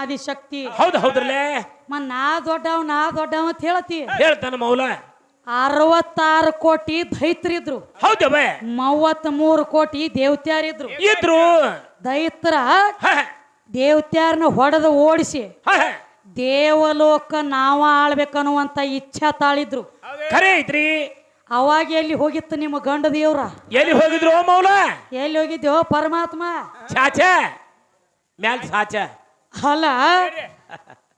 ಆದಿಶಕ್ತಿ. ಹೌದ್ ಹೌದ್ರಲ್ಲೇ? ನಾ ದೊಡ್ಡವ ನಾ ದೊಡ್ಡವ ಅಂತ ಹೇಳ್ತಿ. ಹೇಳ್ತಾನ ಮೌಲ. ಅರವತ್ತಾರು ಕೋಟಿ ದೈತ್ರಿದ್ರು ಹೌದವ ಮೂವತ್ತ್ ಮೂರು ಕೋಟಿ ದೇವತ್ಯಾರಿದ್ರು ಇದ್ರು. ದೈತ್ರ ದೇವತ್ಯಾರ್ನ ದೇವತ್ಯಾರನ್ನ ಹೊಡೆದು ಓಡಿಸಿ. ದೇವಲೋಕ ನಾವ ಆಳ್ಬೇಕನ್ನುವಂತ ಇಚ್ಛಾ ತಾಳಿದ್ರು. ಖರೆ ಐತ್ರಿ ಅವಾಗ ಎಲ್ಲಿ ಹೋಗಿತ್ತು ನಿಮ್ಮ ಗಂಡ ದೇವ್ರ? ಎಲ್ಲಿ ಹೋಗಿದ್ರು ಮೌಲ? ಎಲ್ಲಿ ಹೋಗಿದ್ಯೋ ಪರಮಾತ್ಮ. ಚಾಚ. ಮ್ಯಾಲ್ ಸಾಚ. ಅಲ್ಲ?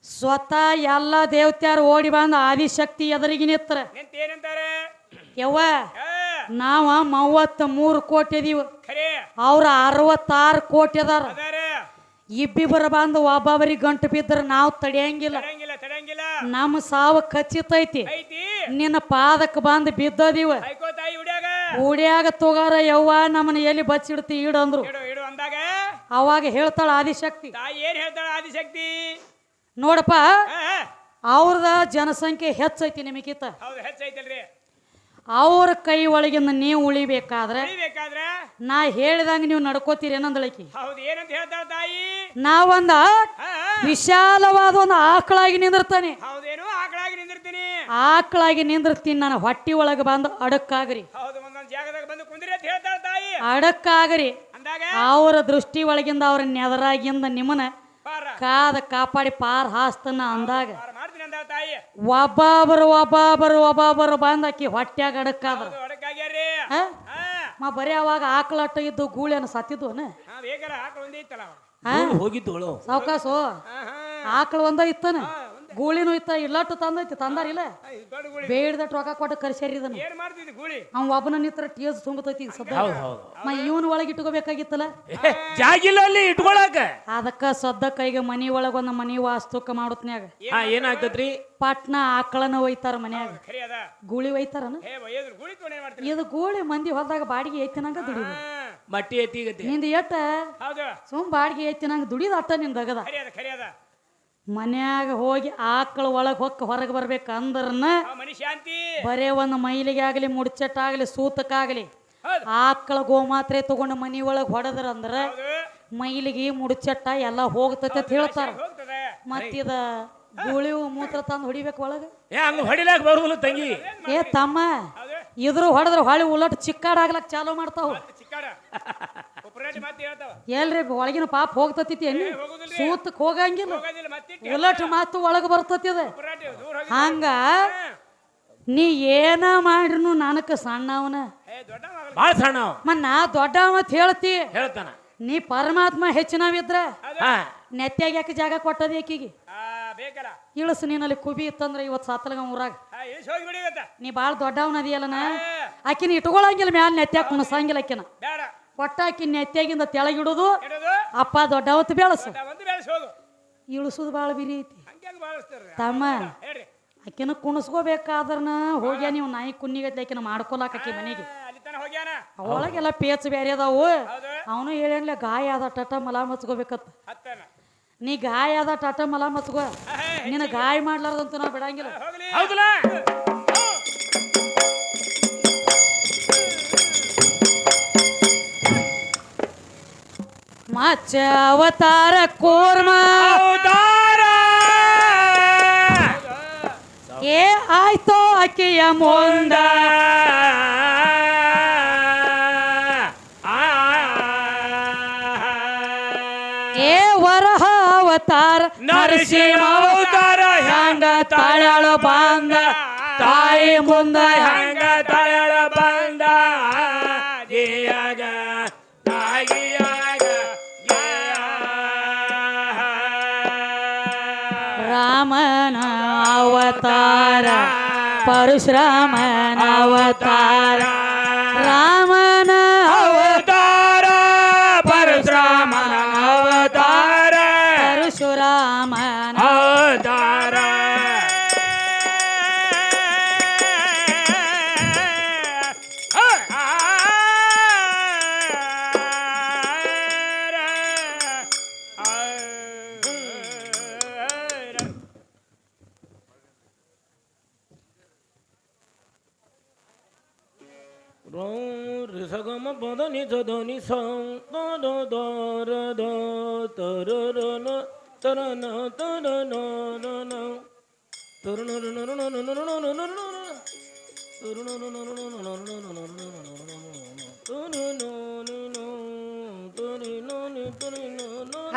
ಸ್ವತಃ ಎಲ್ಲ ದೇವತ್ಯಾರು ಓಡಿ ಬಂದ ಆದಿಶಕ್ತಿ ಎದುರಿಗೆ ನಿತ್ರ. ನಿಂತ ಏನಂತಾರೆ ಯವ್ವ ನಾವ ಮೂವತ್ತ ಮೂರು ಕೋಟಿ ಅದೀವ ಅವ್ರ ಅರವತ್ತಾರು ಕೋಟಿ ಅದಾರ. ಇಬ್ಬಿಬ್ಬರ ಬಂದು ಒಬ್ಬೊಬ್ಬರಿಗೆ ಗಂಟು ಬಿದ್ರ ನಾವು ತಡಿಯಂಗಿಲ್ಲ. ನಮ್ಮ ಸಾವು ಖಚಿತ ಐತಿ. ನಿನ್ನ ಪಾದಕ್ಕೆ ಬಂದು ಬಿದ್ದದೀವ. ಉಡ್ಯಾಗ. ತಗೋರ ಯವ್ವ ನಮ್ಮನ್ನ ಎಲ್ಲಿ ಬಚ್ಚಿಡ್ತಿ ಈಡಂದ್ರು. ಅವಾಗ ಹೇಳ್ತಾಳ ಆದಿಶಕ್ತಿ. ತಾಯಿ ಏನ್ ಹೇಳ್ತಾಳ ಆದಿಶಕ್ತಿ? ನೋಡಪ್ಪ ಅವ್ರದ ಜನಸಂಖ್ಯೆ ಹೆಚ್ಚೈತಿ ನಿಮಗಿತ ಹೌದು ಹೆಚ್ಚೈತಲ್ರಿ. ಅವ್ರ ಕೈ ಒಳಗಿಂದ ನೀವು ಉಳಿಬೇಕಾದ್ರೆ ಬೇಕಾದ್ರ ನಾ ಹೇಳಿದಂಗ ನೀವು ನಡ್ಕೋತೀರಿ ಏನಂದಳಕಿ ಹೌದು ಏನಂತ ಹೇಳ್ತಾಳ ತಾಯಿ? ಆ, ವಿಶಾಲವಾದ ಒಂದು ಆಕಳಾಗಿ ನಿಂದಿರ್ತಾನೆ. ಹೌದೇನು? ಆಕಳಾಗಿ ನಿಂದಿರ್ತೀನಿ. ಆಕಳಾಗಿ ನಿಂದಿರ್ತೀನಿ ನಾನು ಹೊಟ್ಟಿ ಒಳಗೆ ಬಂದು ಅಡಕ್ಕಾಗ್ರಿ. ಹೌದು ಒಂದೊಂದು ಜಾಗದಾಗ ಬಂದು ಕುಂದ್ರಿ ಅಂತ ಹೇಳ್ತಾಳ ತಾಯಿ. ಅಡಕ್ಕಾಗ್ರಿ. ಅವರ ದೃಷ್ಟಿ ಒಳಗಿಂದ ಅವ್ರ ನೆದರಾಗಿಂದ ನಿಮ್ಮನ ಕಾದ ಕಾಪಾಡಿ ಪಾರ್ ಹಾಸ್ತನ ಅಂದಾಗ ಒಬ್ಬಾಬರು ಒಬ್ಬಾಬರು ಒಬ್ಬಾಬರು ಬಂದ ಒಬ್ಬೊಬ್ಬರು ಒಬ್ಬೊಬ್ಬರು ಒಬ್ಬೊಬ್ಬರು ಬಂದ್ ಆಕಿ ಹೊಟ್ಯಾಗ? ಹಾ? ಮಾ ಬರೀ ಅವಾಗ ಆಕಳಟ್ಟ ಇದ್ದು ಗೂಳಿಯನ್ನು ಸತ್ತಿದ್ವನ? ಹೋಗಿದ್ದು ಸಾವಕಾಸು? ಆಕಳ ಒಂದ ಇತ್ತನ? ಗೂಳಿನೂ ಇತ್ತ ಇಲ್ಲಟ್ಟು ತಂದೈತಿ ತಂದಾರಿಲ್ಲ ಬೇಡದ ರೊಕ್ಕ ಕೊಟ್ಟು ಕರ್ಸ್ಯಾರಿ ಇದನ್ನ. ಏನ್ ಮಾಡ್ತಿದ್ದಿ ಗುಳಿ? ಅವ್ ಒಬ್ಬನ ನಿತ್ರ ಟೀಸ್ ತುಂಬತೈತಿ ಈಗ ಸದ್ದ ಹೌದು ಹೌದು. ಮ ಇವನ್ ಒಳಗೆ ಇಟ್ಕೋಬೇಕಾಗಿತ್ತಲ್ಲ? ಏ, ಜಾಗಿಲ್ಲ ಅಲ್ಲಿ ಇಟ್ಕೊಳಕ. ಅದಕ್ಕ ಸದ್ದ ಕೈಗೆ ಮನಿ ಒಳಗ ಒಂದ್ ಮನಿ ವಾಸ್ತುಕ ಮಾಡುತ್ನ್ಯಾಗ. ಹಾ ಏನಾಗ್ತದ್ರಿ? ಪಟ್ನ ಆಕಳನ ಒಯ್ತಾರ ಮನ್ಯಾಗ. ಖರಿ ಅದ. ಗೂಳಿ ಒಯ್ತಾರನ? ಹೇ ಬಯ್ಯದ್ರು ಗುಳಿ ತೊಗೊಂಡು ಏನ್ ಮಾಡ್ತೀರಿ ಇದು ಗೂಳಿ ಮಂದಿ ಹೊಲ್ದಾಗ ಬಾಡಿಗೆ ಐತಿನಂಗ ದುಡಿ ಹಾ ಮಟ್ಟಿ ಎತ್ತಿಗತಿ ನಿಂದ ಎಟ್ಟ? ಹೌದು. ಸುಮ್ ಬಾಡಿಗೆ ಐತಿನಂಗ ದುಡಿದ ಅಟ್ಟ ನಿಂದ ಅಗದ. ಖರಿ ಅದ ಖರಿ ಅದ. ಮನ್ಯಾಗ ಹೋಗಿ ಆಕಳ ಒಳಗೆ ಹೊಕ್ಕ ಹೊರಗೆ ಬರ್ಬೇಕಂದ್ರನ ಅಂದ್ರನ್ನ ಶಾಂತಿ ಬರೇ ಒಂದು ಮೈಲಿಗೆ ಆಗಲಿ ಮುಡ್ಚಟ್ಟಾಗಲಿ ಸೂತಕ್ಕಾಗಲಿ ಆಕಳ ಗೋಮಾತ್ರೆ ತಗೊಂಡು ಮನಿ ಒಳಗೆ ಹೊಡೆದ್ರಂದ್ರ ಮೈಲಿಗೆ ಮುಡ್ಚಟ್ಟ ಎಲ್ಲ ಹೋಗ್ತೈತೆ ಅಂತ ಹೇಳ್ತಾರ. ಮತ್ತಿದ ಗುಳಿವು ಮೂತ್ರ ತಂದು ಹೊಡಿಬೇಕು ಒಳಗೆ? ಹೊಡಿಲಾಕ ಬರುವಲ್ಲ ತಂಗಿ. ಏ ತಮ್ಮ ಇದ್ರು ಹೊಡೆದ್ರ ಹೊಳಿ ಉಲಟ್ ಚಿಕ್ಕಾಡಾಗ್ಲಕ್ ಚಾಲು ಮಾಡ್ತಾವ. ಮಾತು ಎಲ್ರಿ ಒಳಗಿನ ಪಾಪ ಹೋಗ್ತತಿ. ಸೂತಕ್ ಹೋಗಂಗಿಲ್ಲ. ಉಲಟ್ ಮಾತು ಒಳಗೆ ಬರ್ತತಿ ಅದ. ಹೋಗಿ ನೀ ಏನ ಮಾಡ್ರು ನನಕ ಸಣ್ಣವನ? ಬಾಳ ಸಣ್ಣ ಅವ. ಮ ನಾ ದೊಡ್ಡವ ಅಂತ ಹೇಳ್ತಿ. ಹೇಳ್ತಾನ. ನೀ ಪರಮಾತ್ಮ ಹೆಚ್ಚಿನವಿದ್ರ? ನೆತ್ತಾಗ ನೆತ್ಯಾಗ ಯಾಕೆ ಜಾಗ ಕೊಟ್ಟದ ಆಕಿಗೆ? ಇಳಿಸು ನೀನಲ್ಲಿ ಕುಬಿ ಇತ್ತಂದ್ರ ಇವತ್ತು ಸತ್ತಲಗ ಊರಾಗ. ನೀ ಬಾಳ ದೊಡ್ಡವನ ಅದಿಯಲ್ಲನ ಆಕಿನ ಇಟ್ಕೊಳಂಗಿಲ್ಲ ಮ್ಯಾಲ ನೆತ್ಯಾಗ ಕುಣಸಂಗಿಲ್ಲ ಆಕಿನ. ಬೇಡ ನೆತ್ತಿಯಾಗಿಂದ ತೆಳಗಿಡೋದು ಅಪ್ಪ ದೊಡ್ಡವತ್ತು ಬೆಳಸು. ಇಳಿಸೋದು ಒಂದು ಬೆಳೆಸಿ ಹೋಗು ಇಳಿಸುದು ಭಾಳ ಬಿರಿ ಐತಿ. ತಮ್ಮ ಆಕಿನ ಕುಣಿಸ್ಕೋಬೇಕಾದ್ರನ ಹೋಗ್ಯ ನೀವು ನಾಯಿ ಕುನ್ನಿಗೈತಿ ಆಕಿನ ಮಾಡ್ಕೊಲಾಕ ಆಕಿ ಮನೆಗೆ. ಅವಳಗೆಲ್ಲ ಪೇಚ್ ಬೇರೆ ಅದಾವು. ಅವನು ಹೇಳೇನ್ಲೆ ಗಾಯ ಆದ ಟಟ ಮಲ ಮಚ್ಕೋಬೇಕತ್ತ ಹತ್ತನ. ನೀ ಗಾಯ ಆದ ಟಟ ಮಲ ಮಚ್ಕೋ. ನಿನ್ನ ಗಾಯ ಮಾಡ್ಲಾರ್ದಂತ ನಾವು ಬಿಡಂಗಿಲ್ಲ. ಮಚ್ಚ ಅವತಾರ ಕೋರ್ಮ. ಏ ಆಯ್ತೋ ಆಕೆಯ ಮುಂದ. ಏ ವರಹ ಅವತಾರ ನರಸಿಂಹ ಅವತಾರ ಹಂಗ ತಾಳ್ಯಾಳ ಬಾಂದ ತಾಯಿ ಮುಂದ ಹಂಗ ಪರಶುರಾಮನ ಅವತಾರ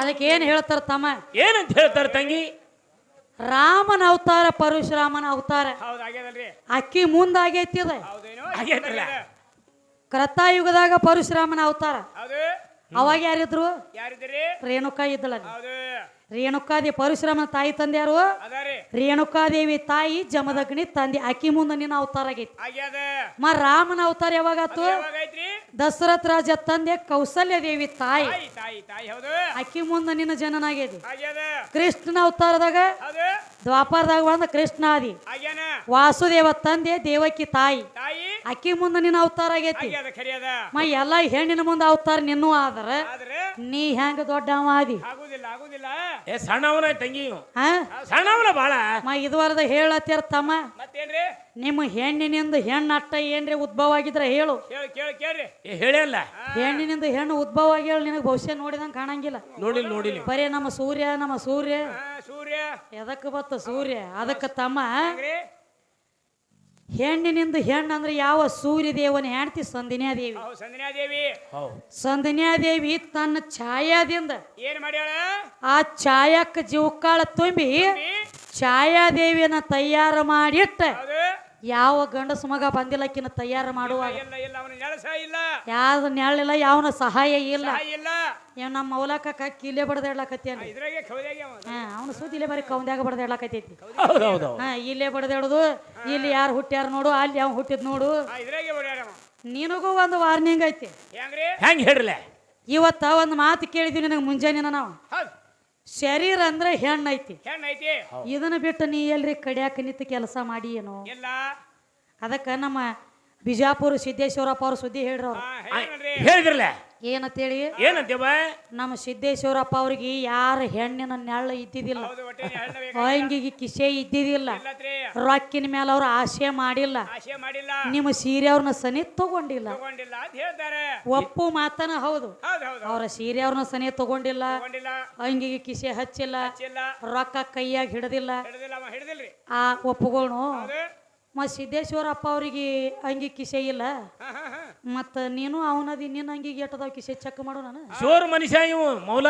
ಅದಕ್ಕೆ ಏನ್ ಹೇಳ್ತಾರ ತಮ್ಮ? ಏನಂತ ಹೇಳ್ತಾರ ತಂಗಿ? ರಾಮನ ಅವತಾರ ಪರಶುರಾಮನ ಅವತಾರ. ಅಕ್ಕಿ ಮುಂದಾಗೈತಿ ಕ್ರತಾಯುಗದಾಗ ಪರಶುರಾಮನ ಅವತಾರ. ಅವಾಗ ಯಾರಿದ್ರು? ರೇಣುಕಾ ಇದ್ದಳ ಹೌದು ರೇಣುಕಾದೇವಿ ಪರಶುರಾಮನ ತಾಯಿ ತಂದೆ ಯಾರು ರೇಣುಕಾದೇವಿ ತಾಯಿ ಜಮದಗ್ನಿ ತಂದೆ ಅಕ್ಕಿ ಮುಂದೆ ನಿನ್ನ ಅವತಾರ ಆಗೈತಿ ಮಾ ಮ ರಾಮನ ಅವತಾರ ಯಾವಾಗಾತು ದಸರಥ ದಶರಥ ರಾಜ ತಂದೆ ಕೌಸಲ್ಯ ದೇವಿ ತಾಯಿ. ತಾಯಿ ತಾಯಿ ತಾಯಿ ಹೌದು. ಅಕ್ಕಿ ಮುಂದೆ ನಿನ್ನ ಜನನಾಗೈತಿ. ಆಗ್ಯದ? ಕೃಷ್ಣನ ಅವತಾರದಾಗ ದ್ವಾಪಾರದಾಗ ದ್ವಾಪರದಾಗ ಬಂದ ಕೃಷ್ಣಾದಿ. ಆದಿ ವಾಸುದೇವ ತಂದೆ ದೇವಕಿ ತಾಯಿ. ತಾಯಿ? ಅಕ್ಕಿ ಮುಂದೆ ನಿನ್ನ ಅವತಾರ ಆಗೈತಿ. ಮಾ ಎಲ್ಲ ಹೆಣ್ಣಿನ ಮುಂದೆ ಅವತಾರ ನಿನ್ನೂ ಆದ್ರ. ನೀ ಹೆಂಗ ದೊಡ್ಡವ ಆದಿ? ಆಗುದಿಲ್ಲ ಆಗುದಿಲ್ಲ. ಏ ಸಣ್ಣವನ ತಂಗಿ ಸಣ್ಣವನ ಹಾ ಸಣ್ಣವನ ಬಾಳ. ಮ ಇದುವರೆದ ಹೇಳತ್ತೀರ ತಮ್ಮ. ಮತ್ತೇನ್ರಿ? ನಿಮ್ಮ ಹೆಣ್ಣಿನಿಂದ ಹೆಣ್ಣು ಅಟ್ಟ ಏನ್ರಿ ಉದ್ಭವ ಆಗಿದ್ರೆ ಹೇಳು. ಕೇಳಿ ಕೇಳಿ ಕೇಳ್ರಿ. ಏ ಹೇಳಲ್ಲ ಹೆಣ್ಣಿನಿಂದ ಹೆಣ್ಣು ಉದ್ಭವ ಆಗಿ ಹೇಳಿ ನಿನಗೆ ಭವಿಷ್ಯ ನೋಡಿದಂಗೆ ಕಾಣಂಗಿಲ್ಲ. ನೋಡಿ ನೋಡಿಲ್ಲ ಬರೀ ನಮ್ಮ ಸೂರ್ಯ ನಮ್ಮ ಸೂರ್ಯ. ಆ, ಸೂರ್ಯ. ಎದಕ್ಕೆ ಬತ್ತ ಸೂರ್ಯ? ಅದಕ್ಕೆ ತಮ್ಮ ಹೆಂಗ್ರಿ? ಹೆಣ್ಣಿನಿಂದ ಹೆಣ್ಣು ಅಂದ್ರೆ ಯಾವ ಸೂರ್ಯ ದೇವನ ಹೆಣ್ತಿ ಸಂಧಿನ್ಯಾದೇವಿ ದೇವಿ ಸಂಜನಾದೇವಿ ಹೌದು. ಸಂಧಿನ್ಯಾದೇವಿ ತನ್ನ ಛಾಯಾದಿಂದ ಏನ್ ಮಾಡ್ಯಾಳ? ಆ ಛಾಯಕ್ಕೆ ಜೀವಕಾಳ ತುಂಬಿ ಛಾಯಾದೇವಿಯನ್ನ ತಯಾರು ಮಾಡಿಟ್ಟ. ಯಾವ ಗಂಡಸ ಮಗ ಬಂದಿಲ್ಲಕ್ಕಿನ ತಯಾರು ಮಾಡುವಾಗ? ಇಲ್ಲ ನೆಳಿಲ್ಲ ಇಲ್ಲ ಯಾವನ ಸಹಾಯ ಇಲ್ಲ. ಇಲ್ಲ. ಇವ್ ನಮ್ಮ ಮೌಲಕ್ಕ ಕಿಲೆ ಬಡ್ದ ಹೇಳಕತ್ತೇನ ಅವನ ಸುದ್ದಿಲೆ ಬರೀ ಕೌಂದ್ಯಾಗ ಬಡ್ದ ಹೇಳಕತ್ತೈತಿ ಹೌದು ಹೌದು ಹಾ ಇಲ್ಲೇ ಇಲ್ಲಿ ಯಾರು ಹುಟ್ಟ್ಯಾರ ನೋಡು ಅಲ್ಲಿ ಯಾವ ಹುಟ್ಟಿದ್ ನೋಡು. ನಿನಗೂ ಒಂದು ವಾರ್ನಿಂಗ್ ಐತಿ. ಹೆಂಗ್ ಹೇಳ್ರಲ್ಲ ಇವತ್ತ ಒಂದು ಮಾತು ಕೇಳಿದ್ವಿ ನಿನಗೆ ಮುಂಜಾನೆ ನಾವು ಶರೀರ ಅಂದ್ರೆ ಹೆಣ್ಣು ಐತಿ ಹೆಣ್ಣ ಐತಿ ಇದನ್ನ ಬಿಟ್ಟು ನೀ ಎಲ್ರಿ ಕಡಿಯಾಕ ನಿಂತ ಕೆಲಸ ಮಾಡಿ ಏನು? ಇಲ್ಲ. ಅದಕ್ಕೆ ನಮ್ಮ ಬಿಜಾಪುರ ಸಿದ್ದೇಶ್ವರಪ್ಪ ಅವ್ರ ಸುದ್ದಿ ಹೇಳ್ರಿ ಅವ್ರು. ಹೇಳಿದ್ರಲ್ಲ? ಏನಂತೇಳಿ? ಏನಂತೇವ ನಮ್ಮ ಸಿದ್ದೇಶ್ವರಪ್ಪ ಅವ್ರಿಗೆ ಯಾರ ಹೆಣ್ಣಿನ ನೆಳ್ಳ ಇದ್ದಿದ್ದಿಲ್ಲ. ಹಂಗಿಗೆ ಕಿಸೆ ಇದ್ದಿದ್ದಿಲ್ಲ. ರೊಕ್ಕಿನ ಮೇಲೆ ಅವ್ರು ಆಸೆ ಮಾಡಿಲ್ಲ. ಆಶೆ ಮಾಡಿಲ್ಲ. ನಿಮ್ಮ ಸೀರೆ ಅವ್ರನ್ನ ಸನಿ ತಗೊಂಡಿಲ್ಲ. ಒಪ್ಪು ಮಾತನ ಹೌದು. ಅವರ ಸೀರೆ ಅವ್ರನ್ನ ಸನಿ ತಗೊಂಡಿಲ್ಲ. ಅಂಗಿಗೆ ಕಿಸೆ ಹಚ್ಚಿಲ್ಲ. ರೊಕ್ಕ ಕೈಯಾಗ ಹಿಡದಿಲ್ಲ. ಆ ಒಪ್ಪುಗಳು ಮತ್ ಮ ಸಿದ್ದೇಶ್ವರಪ್ಪ ಅವ್ರಿಗೆ ಅಂಗಿ ಕಿಸೆ ಇಲ್ಲ. ಮತ್ತ ನೀನು ಅವನದಿ ನಿನ್ನ ಅಂಗಿಗೆ ಎಟ್ಟದಾವ ಕಿಸೆ ಚೆಕ್ ಮಾಡು ನಾನು. ಜೋರ್ ಮನುಷ್ಯ ಇವು ಮೌಲ.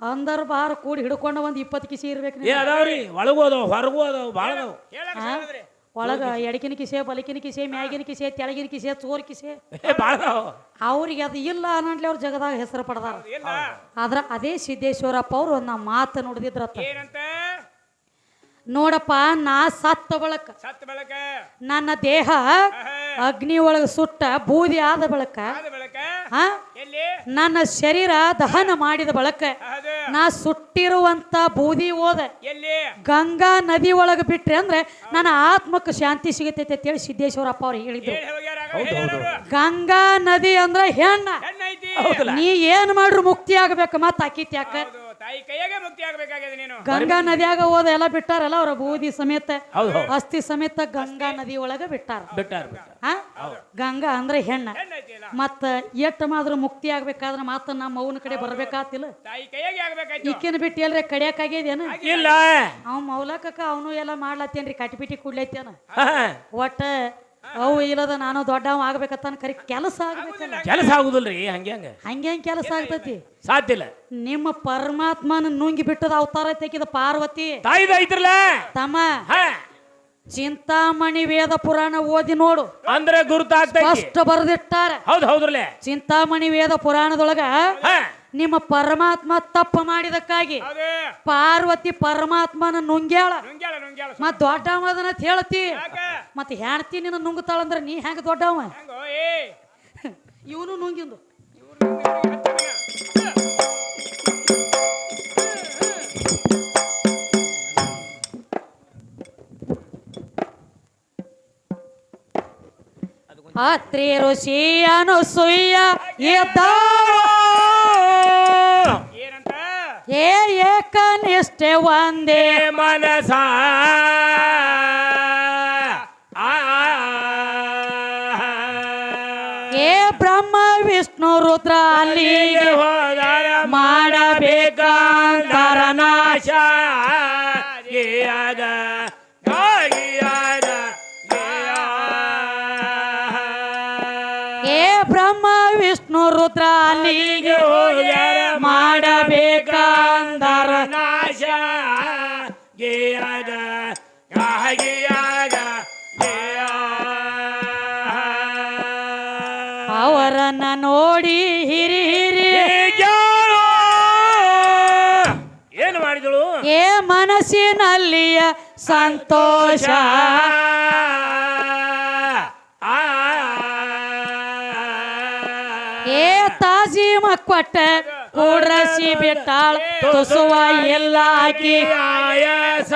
ಅಂದರ್ ಬಾರ ಕೂಡಿ ಹಿಡ್ಕೊಂಡ ಒಂದ್ ಇಪ್ಪತ್ತು ಕಿಸೆ ಇರ್ಬೇಕು ಏ ಅದಾವ್ರಿ ಒಳಗೂ ಅದಾವ ಹೊರಗೂ ಅದಾವ ಭಾಳ ಅದಾವ. ಒಳಗ ಎಡಕಿನ ಕಿಸೆ ಬಲಕಿನ ಕಿಸೆ ಮ್ಯಾಗಿನ ಕಿಸೆ ತೆಳಗಿನ ಕಿಸೆ ಚೋರ್ ಕಿಸೆ ಏ ಭಾಳ ಅದಾವ. ಅವ್ರಿಗೆ ಅದು ಇಲ್ಲ ಅನ್ನಂಟ್ಲಿ ಅವ್ರ ಜಗದಾಗ ಹೆಸರು ಪಡೆದಾರ. ಆದ್ರ ಅದೇ ಸಿದ್ದೇಶ್ವರಪ್ಪ ಅವ್ರು ಒಂದು ಮಾತು ನುಡಿದಿದ್ರತ್ತ. ಏನಂತ? ನೋಡಪ್ಪ ನಾ ಸತ್ತ ಬಳಕ. ನನ್ನ ದೇಹ ಅಗ್ನಿ ಒಳಗ ಸುಟ್ಟ ಬೂದಿ ಆದ ಬಳಕ. ಆದ ಬೆಳಕ. ಹಾ ಎಲ್ಲಿ? ನನ್ನ ಶರೀರ ದಹನ ಮಾಡಿದ ಬಳಕ. ನಾ ಸುಟ್ಟಿರುವಂತ ಬೂದಿ ಓದ ಎಲ್ಲಿ? ಗಂಗಾ ನದಿ ಒಳಗೆ ಬಿಟ್ರೆ ಅಂದ್ರೆ ನನ್ನ ಆತ್ಮಕ್ಕೆ ಶಾಂತಿ ಸಿಗತೈತೆ ಅಂತೇಳಿ ಸಿದ್ದೇಶ್ವರಪ್ಪ ಅವ್ರು ಹೇಳಿದ್ರು. ಹೇಳಿ. ಗಂಗಾ ನದಿ ಅಂದ್ರೆ ಹೆಣ್ಣ. ಹೆಣ್ಣ ಐತಿ. ನೀ ಏನ್ ಮಾಡ್ರು ಮುಕ್ತಿ ಆಗ್ಬೇಕು ಮತ್ತ ಆಕಿತ್ ಯಾಕ? ಹೌದು. ತಾಯಿ ಕೈಯಾಗೆ ಮುಕ್ತಿ ಆಗ್ಬೇಕಾಗಿದೆ ನೀನು. ಗಂಗಾ ನದಿಯಾಗ ಹೋದ ಎಲ್ಲ ಬಿಟ್ಟಾರಲ್ಲ ಅವ್ರ ಬೂದಿ ಸಮೇತ? ಹೌದು ಹೌದು. ಅಸ್ಥಿ ಸಮೇತ ಗಂಗಾ ನದಿ ಒಳಗ ಬಿಟ್ಟಾರ. ಬಿಟ್ಟಾರ ಗಂಗಾ ಅಂದ್ರೆ ಹೆಣ್ಣ. ಹೆಣ್ಣ ಐತಿ ಇಲ್ಲ ಮತ್ತ ಎಟ್ಟ ಮಾತ್ರ ಮುಕ್ತಿ ಆಗ್ಬೇಕಾದ್ರೆ ಮಾತ್ರ ನಮ್ಮ ಮೌನ ಕಡೆ ಬರ್ಬೇಕಾತಿಲ್ಲ. ತಾಯಿ ಕೈಯಾಗೆ ಆಗ್ಬೇಕಾಯ್ತು. ಈಕಿನ ಬಿಟ್ಟು ಎಲ್ರಿ ಕಡಿಯಾಕಾಗ್ಯದೇನ ಇಲ್ಲ. ಅವ್ ಮೌಲಕಕ್ಕ ಅವನು ಎಲ್ಲ ಮಾಡ್ಲತ್ತೇನ್ರಿ ಕಟಿಪಿಟಿ ಕೂಡ್ಲೈತೇನ? ಹಾ, ಒಟ್ಟ ಅವು ಇಲ್ಲದ ನಾನು ದೊಡ್ಡವ ಆಗ್ಬೇಕತ್ತಾನ ಕರಿ ಕೆಲಸ ಆಗ್ಬೇಕಲ್ಲ. ಕೆಲಸ ಆಗುದಿಲ್ರಿ ಹಂಗೆ ಹಂಗ. ಕೆಲಸ ಆಗ್ತೈತಿ. ಸಾಧ್ಯ ಇಲ್ಲ. ನಿಮ್ಮ ಪರಮಾತ್ಮನ ನುಂಗಿ ಬಿಟ್ಟದ ಅವತಾರ ತೆಗಿದ ಪಾರ್ವತಿ. ತಾಯಿದ ಐತ್ರಲ್ಲ ತಮ್ಮ. ಚಿಂತಾಮಣಿ ವೇದ ಪುರಾಣ ಓದಿ ನೋಡು. ಅಂದ್ರೆ ಗುರುತಾಗ್ತೈತಿ. ಬರೆದಿಟ್ಟಾರ. ಹೌದು ಹೌದ್ರಲ್ಲೇ. ಚಿಂತಾಮಣಿ ವೇದ ಪುರಾಣದೊಳಗ ನಿಮ್ಮ ಪರಮಾತ್ಮ ತಪ್ಪು ಮಾಡಿದಕ್ಕಾಗಿ. ಪಾರ್ವತಿ ಪರಮಾತ್ಮನ ನುಂಗ್ಯಾಳ. ಮತ್ ದೊಡ್ಡವ ಅದನ್ನ ಹೇಳ್ತಿ. ಮತ್ ಹೆಣ್ತಿ ನಿನ್ನ ನುಂಗ್ತಾಳಂದ್ರ ನೀ ಹೆಂಗ ದೊಡ್ಡವ ಇವನು ನುಂಗಿಂದು. ಅತ್ರಿ ಋಷಿ ಅನುಸೂಯ ಎದ್ದಾಳು. ಏ ಏಕನಿಷ್ಠೆ ಒಂದೇ ಮನಸ. ಏ ಬ್ರಹ್ಮ ವಿಷ್ಣು ರುದ್ರ ಅಲ್ಲಿಗೆ ಹೋದಾರ ಮಾಡಬೇಕಂತ ನಾಶ. ಗೇಯದ ಗಾಗಿಯದ ಏ ಬ್ರಹ್ಮ ವಿಷ್ಣು ರುದ್ರ ಅಲ್ಲಿಗೆ ಹೋಗ್ಯಾರ ಅವರನ್ನ ನೋಡಿ ಹಿರಿ ಹಿರಿ ಏನು ಮಾಡಿದಳು ಏ ಮನಸ್ಸಿನಲ್ಲಿಯ ಸಂತೋಷ ಆ ಏ ತಾಜಿ ಮಕ್ಕಟ್ಟ ಕೂಡ್ರಸಿ ಬಿಟ್ಟಾಳ ತುಸುವ ಎಲ್ಲ ಆಕಿ ಆಯಸ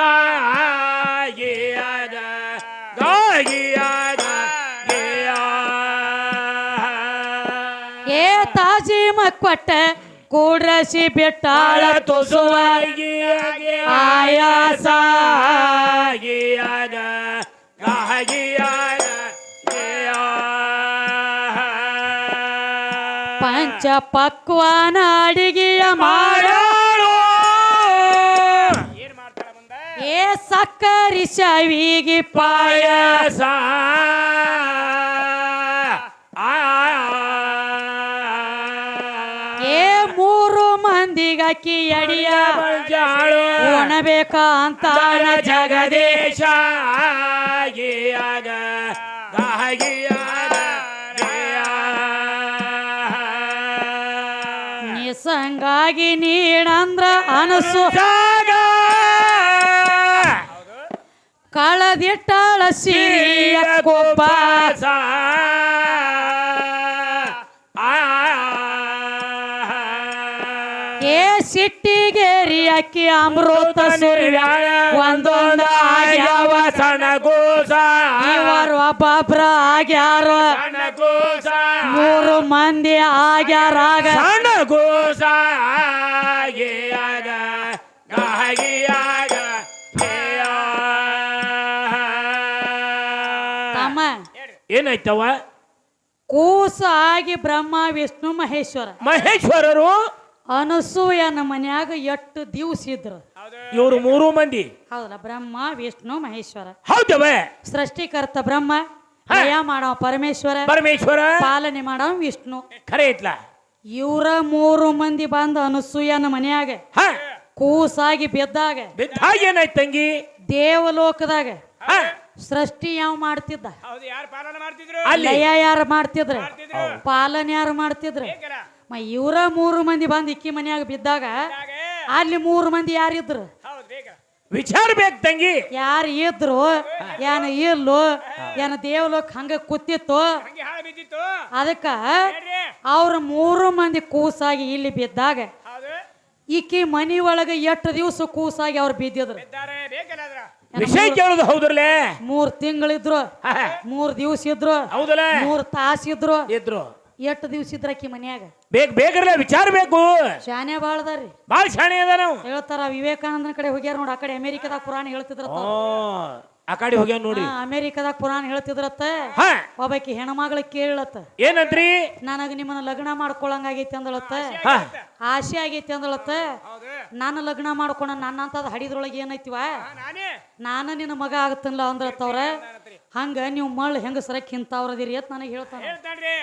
ಏ ಕೊಟ್ಟ ಕೂಡ್ರಸಿ ಬಿಟ್ಟಾಳ ತುಸುವಾಗಿ ಆಯಾಸ ಗೇಯದ ಗಾಗಿಯದ ಪಂಚ ಪಕ್ವಾನ ಅಡಿಗೆಯ ಮಾಡೋ ಮಾಡಾಳು ಏ ಸಕ್ಕರಿ ಶವಿಗೆ ಪಾಯ ಪಾಯಸ. ಮಂದಿಗಾಕಿ ಅಡಿಯ ಜಾಳು ಜಗದೇಶ. ನಿಸಂಗಾಗಿ ನೀಡಂದ್ರ ಅನಸು. ಕಳದಿಟ್ಟಳ ಸಿರಿಯ ಕೊಬ್ಬ. ಏ ಸಿಟ್ಟಿಗೇರಿ ಅಕ್ಕಿ ಅಮೃತ ಸುರಿಯ ಒಂದೊಂದ ಆಗ್ಯಾವ ಸಣಗೋಸ. ಇವರು ಒಬ್ಬೊಬ್ರ ಆಗ್ಯಾರ. ಸಣಗೋಸ. ಮೂರು ಮಂದಿ ಸಣಗೋಸ ಗಾಗಿಯಾಗ ತಮ್ಮ. ಏನಾಯ್ತವ? ಕೂಸ ಆಗಿ ಬ್ರಹ್ಮ ವಿಷ್ಣು ಮಹೇಶ್ವರ. ಮಹೇಶ್ವರರು ಅನಸೂಯನ ಮನ್ಯಾಗ ಎಷ್ಟು ದಿವ್ಸ ಇದ್ರು. ಇವರು ಮೂರು ಮಂದಿ. ಹೌದಲ್ಲ ಬ್ರಹ್ಮ ವಿಷ್ಣು ಮಹೇಶ್ವರ. ಹೌದವ. ಸೃಷ್ಟಿಕರ್ತ ಬ್ರಹ್ಮ ಹಯ ದಯ ಮಾಡವ ಪರಮೇಶ್ವರ. ಪರಮೇಶ್ವರ. ಪಾಲನೆ ಮಾಡವ ವಿಷ್ಣು. ಖರೆ ಐತ್ಲ ಇವರ ಮೂರು ಮಂದಿ ಬಂದ ಅನಸೂಯನ ಮನ್ಯಾಗ. ಕೂಸಾಗಿ ಬಿದ್ದಾಗ. ಬಿದ್ದಾಗ ಏನಾಯ್ತು ತಂಗಿ? ದೇವಲೋಕದಾಗ. ಸೃಷ್ಟಿ ಯಾವ ಮಾಡ್ತಿದ್ದ? ಅಲ್ಲಿ ಯಾರು ಮಾಡ್ತಿದ್ರೆ? ಪಾಲನೆ ಯಾರು ಮಾಡ್ತಿದ್ರು? ಮ ಇವರ ಮೂರು ಮಂದಿ ಬಂದು ಇಕ್ಕಿ ಮನ್ಯಾಗ ಬಿದ್ದಾಗ ಅಲ್ಲಿ ಮೂರು ಮಂದಿ ಯಾರಿದ್ರು ವಿಚಾರ ಬೇಕು ತಂಗಿ. ಯಾರು ಇದ್ರು? ಏನ ಇಲ್ಲೋ? ಏನ ದೇವಲೋಕ ಹಂಗ ಕೂತಿತ್ತು? ಅದಕ್ಕ ಅವ್ರ ಮೂರು ಮಂದಿ ಕೂಸಾಗಿ ಇಲ್ಲಿ ಬಿದ್ದಾಗ ಹೌದು. ಈಕಿ ಮನಿ ಒಳಗ ಎಷ್ಟು ದಿವಸ ಕೂಸಾಗಿ ಅವ್ರು ಬಿದ್ದಿದ್ರು? ಬಿದ್ದಾರೆ ಬೇಕಲ್ಲ ಅದ್ರ ವಿಷಯ ಕೇಳೋದು ಹೌದ್ರಲ್ಲೇ? ಮೂರ್ ತಿಂಗಳಿದ್ರು ಮೂರ್ ದಿವ್ಸ ಇದ್ರು ಮೂರ್ ತಾಸ ಇದ್ರು. ಇದ್ರು. ಎಷ್ಟು ದಿವ್ಸ ಇದ್ರ ಆಕಿ ಮನ್ಯಾಗ? ಬೇಗ ಬೇಗರ್ಲೆ ವಿಚಾರ ಬೇಕು. ಶಾನೆ ಬಾಳದಾರಿ ಬಾಳ ಶಾಣೆ ಅದ ನಾವು ಹೇಳ್ತಾರ ವಿವೇಕಾನಂದನ ಕಡೆ ಹೋಗ್ಯಾರ ನೋಡ್ ಆ ಕಡೆ ಅಮೆರಿಕದಾಗ ಪುರಾಣ ಹೇಳ್ತಿದ್ರತ್ತ. ಓ ಆ ಕಡೆ ಹೋಗ್ಯಾವ ನೋಡಿ ಹಾ, ಅಮೆರಿಕದಾಗ ಪುರಾಣ ಹೇಳ್ತಿದ್ರತ್ತ. ಹ. ಒಬ್ಬಾಕಿ ಹೆಣ್ಮಗಳ ಕೇಳತ್ತ ಏನಂತ್ರಿ? ನನಗ ನಿಮ್ಮನ್ನ ಲಗ್ನ ಮಾಡ್ಕೊಳಂಗಾಗೈತಿ ಅಂದಳತ್ತ. ಹಾ. ಆಸೆ ಆಗೈತಿ ಅಂದಳತ್ತ. ಹೌದು. ನಾನು ಲಗ್ನ ಮಾಡ್ಕೊಂಡ ನನ್ನಂತದ್ ಹಡಿದ್ರೊಳಗೆ ಏನೈತಿವ? ನಾನೇ. ನಾನು ನಿನ್ನ ಮಗ ಆಗತ್ತಲ್ಲ ಅಂದಳತ್ತವ್ರ. ಹಂಗ ನೀವು ಮಳ್ ಹೆಂಗಸರಕ್ಕೆ ಇಂಥವ್ರದಿರಿ ಅಂತ ನನಗೆ ಹೇಳ್ತಾನ. ಹೇಳ್ತಾನ್ರಿ.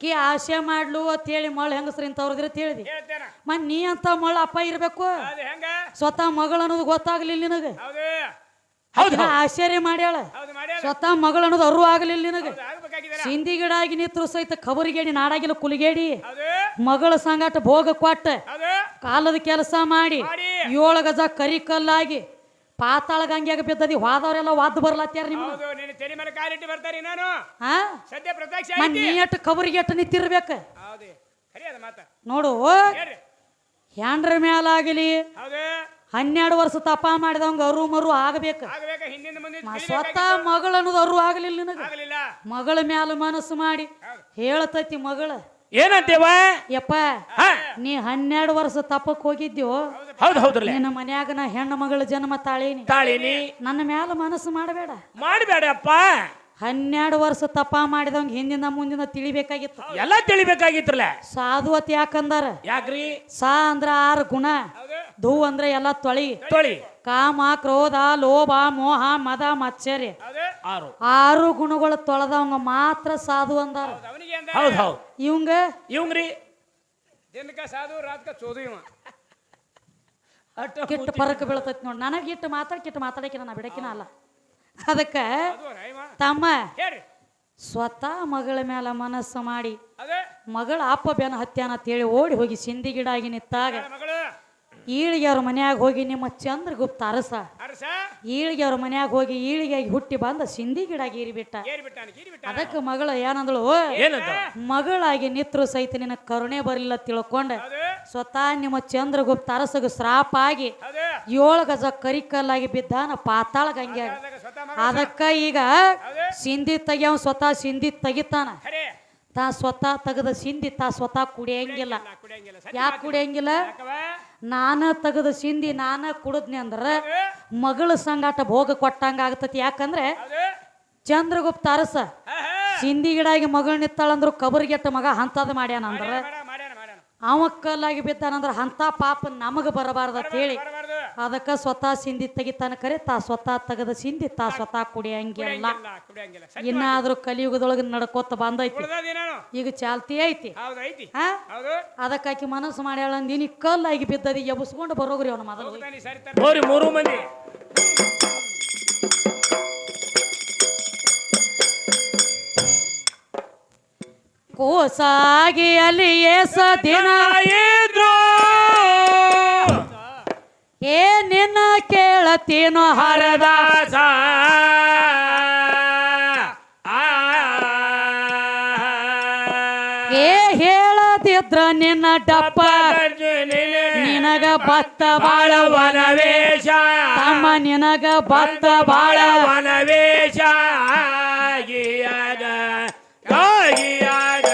ಕಿ ಆಸೆ ಮಾಡ್ಲು ಅಂತ ಹೇಳಿ ಮಳ್ ಹೆಂಗಸ್ರಿ ಇಂತ ಅಂತ ಹೇಳಿದಿ ಹೇಳ್ತೇನ. ಮತ್ ನೀ ಅಂತ ಮಳ್ ಅಪ್ಪ ಇರ್ಬೇಕು. ಸ್ವತಃ ಮಗಳು ಅನ್ನೋದು ಗೊತ್ತಾಗ್ಲಿಲ್ಲ ನಿನಗೆ. ಹೌದು. ಹೌದು ಆಕಿನ ಆಶ್ಚರ್ಯ ಮಾಡ್ಯಾಳ. ಸ್ವತಃ ಮಗಳು ಅನ್ನೋದು ಅರು ಆಗಲಿಲ್ಲ ನಿನಗೆ. ಸಿಂಧಿ ಗಿಡ ಆಗಿ ನಿತ್ರು ಸಹಿತ ಕಬರಿಗೇಡಿ ನಾಡಾಗಿಲ್ಲ ಕುಲಿಗೇಡಿ. ಮಗಳ ಸಂಗಾಟ ಭೋಗ ಕೊಟ್ಟ. ಕಾಲದ ಕೆಲಸ ಮಾಡಿ. ಮಾಡಿ. ಏಳು ಗಜ ಕರಿ ಕಲ್ಲಾಗಿ. ಪಾತಾಳ ಗಂಗ್ಯಾಗ ಬಿದ್ದದಿ ಹೋದವರೆಲ್ಲ ವಾದ್ ಬರ್ಲತ್ತಾರ ನಿಮ್ಗೆ ಹೌದು ನಿನ್ನ ತಲೆ ಮೇಲೆ ಕಾಲಿಟ್ಟು ಬರ್ತಾರಿ ನಾನು ಹಾ ಸದ್ಯ ಪ್ರತ್ಯಕ್ಷ ಮನ್ ನೀ ಎಟ್ಟು ಕಬರಿಗೆ ಎಟ್ಟು ನಿಂತಿರ್ಬೇಕು? ಹೌದು ಸರಿ ಅದ ಮಾತ. ನೋಡು ಹೇಳ್ರಿ. ಹ್ಯಾಂಡ್ರ ಮೇಲಾಗಲಿ ಹೌದು. ಹನ್ನೆರಡು ವರ್ಷ ತಪ ಮಾಡಿದವಂಗ ಅರು ಮರು ಆಗಬೇಕು. ಆಗ್ಬೇಕ ಹಿಂದಿಂದ ಮುಂದೆ ಮ- ಸ್ವತಃ ಮಗಳು ಅನ್ನೋದು ಅರು ಆಗಲಿಲ್ಲ ನಿನಗ. ಆಗಲಿಲ್ಲ. ಮಗಳ ಮ್ಯಾಲ ಮನಸ್ಸು ಮಾಡಿ ಹೇಳ್ತೈತಿ ಮಗಳ. ಏನಂತೇವ? ಯಪ್ಪ ಹ. ನೀ ಹನ್ನೆರಡು ವರ್ಷ ತಪ್ಪಕ್ ಹೋಗಿದ್ಯೋ ಹೌದು ಹೌದ್ರಲ್ಲ. ನಿನ್ನ ಮನ್ಯಾಗ ನಾ ಹೆಣ್ಣು ಮಗಳ ಜನ್ಮ ತಾಳೀನಿ. ತಾಳಿನಿ. ನನ್ನ ಮ್ಯಾಲ ಮನಸ್ಸು ಮಾಡಬೇಡ. ಮಾಡಬೇಡಪ್ಪ. ಹನ್ನೆರಡು ವರ್ಷ ತಪ್ಪ ಮಾಡಿದಂಗ ಹಿಂದಿನ ಮುಂದಿನ ತಿಳಿಬೇಕಾಗಿತ್ತು. ಎಲ್ಲ ತಿಳಿಬೇಕಾಗಿತ್ರಲ್ಲ ಸಾಧುವತ್ ಯಾಕಂದಾರ? ಯಾಕ್ರಿ? ಸಾ ಅಂದ್ರ ಆರು ಗುಣ. ಧೂ ಅಂದ್ರೆ ಎಲ್ಲ ತೊಳಿ. ತೊಳಿ. ಕಾಮ ಕ್ರೋಧ ಲೋಭ ಮೋಹ ಮದ ಮಚ್ಚರ್ಯ ಹೌದು. ಆರು. ಆರು ಗುಣಗಳು ತೊಳೆದವಂಗ ಮಾತ್ರ ಸಾಧು ಅಂದಾರ. ಹೌದು, ಹೌದ್ ಹೌದ್. ಇವಂಗ? ಇವಂಗ್ರಿ? ದಿನಕ ಸಾಧು ರಾತ್ಕ ಚೋದು ಇವ. ಅಟ್ಟ ಕಿಟ್ಟು ಪರಕ್ ಬೀಳ್ತೈತಿ ನೋಡಿ. ನನಗೆ ಇಟ್ಟು ಮಾತಾಡ್ ಕಿಟ್ಟು ಮಾತಾಡಕಿನ ನಾ ಬಿಡಕಿನ ಅಲ್ಲ. ಅದಕ್ಕೆ ತಮ್ಮ ಸ್ವತಃ ಮಗಳ ಮೇಲೆ ಮನಸ್ಸು ಮಾಡಿ ಮಗಳ ಅಪ್ಪ ಬೆನ ಹತ್ಯಾನ ಅಂತೇಳಿ ಓಡಿ ಹೋಗಿ ಸಿಂಧಿ ಗಿಡ ಆಗಿ ನಿಂತಾಗ ಮಗಳು. ಈಳಿಗೆ ಅವ್ರ ಮನ್ಯಾಗ ಹೋಗಿ ನಿಮ್ಮ ಚಂದ್ರಗುಪ್ತ ಅರಸ. ಅರಸ? ಈಳಿಗೆಯವ್ರ ಮನ್ಯಾಗ ಹೋಗಿ ಈಳಿಗೆಯಾಗಿ ಹುಟ್ಟಿ ಬಂದ ಸಿಂಧಿ ಗಿಡ ಗೀರಿ ಬಿಟ್ಟ ಏರಿ ಬಿಟ್ಟಾನ ಗೀರಿ ಬಿಟ್ಟ ಅದಕ್ಕೆ ಮಗಳು ಏನಂದಳು? ಮಗಳಾಗಿ ನಿತ್ರು ಸಹಿತ ನಿನ್ನ ಕರುಣೆ ಬರಲಿಲ್ಲ ತಿಳ್ಕೊಂಡ. ಸ್ವತಃ ನಿಮ್ಮ ಚಂದ್ರಗುಪ್ತ ಅರಸಗ ಶ್ರಾಪ ಆಗಿ ಏಳು ಗಜ ಕರಿಕಲ್ಲಾಗಿ ಬಿದ್ದಾನ ಪಾತಾಳ ಗಂಗೆ ಅದಕ್ಕ ಈಗ ಸಿಂಧಿ ತೆಗಿಯವ ಸ್ವತಃ ಸಿಂಧಿ ತೆಗಿತಾನ. ತಾ ಸ್ವತಃ ತೆಗೆದ ಸಿಂದಿ ತಾ ಸ್ವತಃ ಕುಡಿಯಂಗಿಲ್ಲ. ಯಾಕೆ ಕುಡಿಯಂಗಿಲ್ಲ? ನಾನ ತೆಗೆದ ಸಿಂದಿ ನಾನ ಕುಡದ್ನಿ ಅಂದ್ರ ಮಗಳ ಸಂಗಾಟ ಭೋಗ ಕೊಟ್ಟಂಗ ಆಗ್ತತಿ. ಯಾಕಂದ್ರೆ ಚಂದ್ರಗುಪ್ತ ಅರಸ ಸಿಂದಿ ಗಿಡಾಗಿ ಮಗಳು ನಿತ್ತಾಳಂದ್ರು ಕಬರ್ಗೆಟ್ಟ ಮಗ ಹಂತದ ಮಾಡ್ಯಾನ ಅಂದ್ರ ಮಾಡ್ಯಾನ ಮಾಡ್ಯಾನ ಮಾಡ್ಯಾನ ಅವ ಕಲ್ಲಾಗಿ ಬಿದ್ದಾನಂದ್ರ ಹಂತ ಪಾಪ ನಮಗ ಬರಬಾರ್ದ ಹೇಳಿ ಅದಕ್ಕ ಸ್ವತಃ ಸಿಂಧಿ ತೆಗಿತಾನ ಕರೆ ತಾ ಸ್ವತಃ ತೆಗದ ಸಿಂಧಿ ತಾ ಸ್ವತಃ ಕುಡಿಯಂಗಿಲ್ಲ ಇನ್ನಾದ್ರೂ ಕಲಿಯುಗದೊಳಗ ನಡ್ಕೋತ ಬಂದೈತಿ. ಈಗ ಚಾಲ್ತಿ ಐತಿ. ಹೌದು ಐತಿ. ಹಾ? ಹೌದು. ಅದಕ್ಕಾಕಿ ಮನಸ್ಸು ಮಾಡ್ಯಾಳ ಅಂದಿನಿ ಕಲ್ಲಾಗಿ ಬಿದ್ದದಿ ಎಬ್ಸ್ಕೊಂಡು ಬರೋಗ್ರಿ ಅವನ ಮೊದಲು. ಹೋಗ್ತಾನೆ ಸರಿ ತರ ಹೋರಿ ಮೂರು ಮಂದಿ. ಕೋಸಾಗಿ ಅಲ್ಲಿ ಏಸ ದಿನ. ಏ ನಿನ್ನ ಕೇಳತೇನೋ ಹರದ? ಹರದಾಸ ಏ ಹೇಳದಿದ್ರ ನಿನ್ನ ಡಪ್ಪ? ನಿನಗ ಭತ್ತ ಬಾಳ ವನವೇಶ. ತಮ್ಮ ನಿನಗ ಭತ್ತ ಬಾಳ ವನವೇಶ. ಆಗಿಯಾಗ ಆಗಿಯಾಗ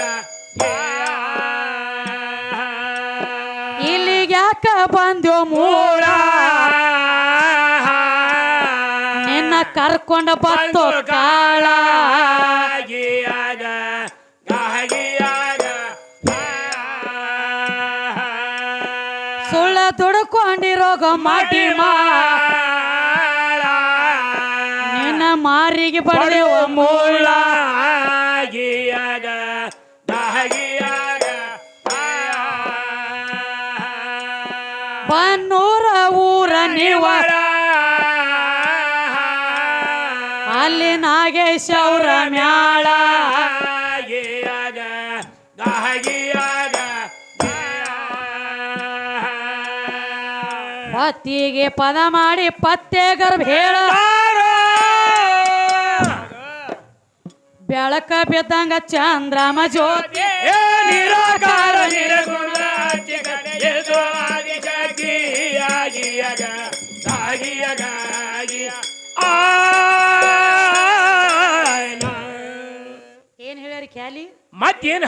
ಇಲ್ಲಿಗೆ ಯಾಕ ಬಂದ್ಯೋ ಮೂಳ? ಕರ್ಕೊಂಡ ಬತ್ತೋ ಕಾಳ ಸುಳ್ಳ ದುಡ್ಕೊಂಡಿರೋಗ ಮಾಟಿ ಮಾ. ನಿನ್ನ ಮಾರಿಗೆ ಪಡೆಯುವ ಮೂಳ. ಬನ್ನೂರ ಊರ ನೀವ ಅಲ್ಲಿ ನಾಗೇಶ್ ಅವ್ರ ಮ್ಯಾಳ ಪತ್ತಿಗೆ ಪದ ಮಾಡಿ ಪತ್ತೆ ಗರ್ಭ ಹೇಳ ಬೆಳಕ ಬಿದ್ದಂಗ ಚಂದ್ರಮ ಜ್ಯೋತಿ. ನಿರಾಕಾರ ನಿರಗುಣ ಮತ್ತೇನ್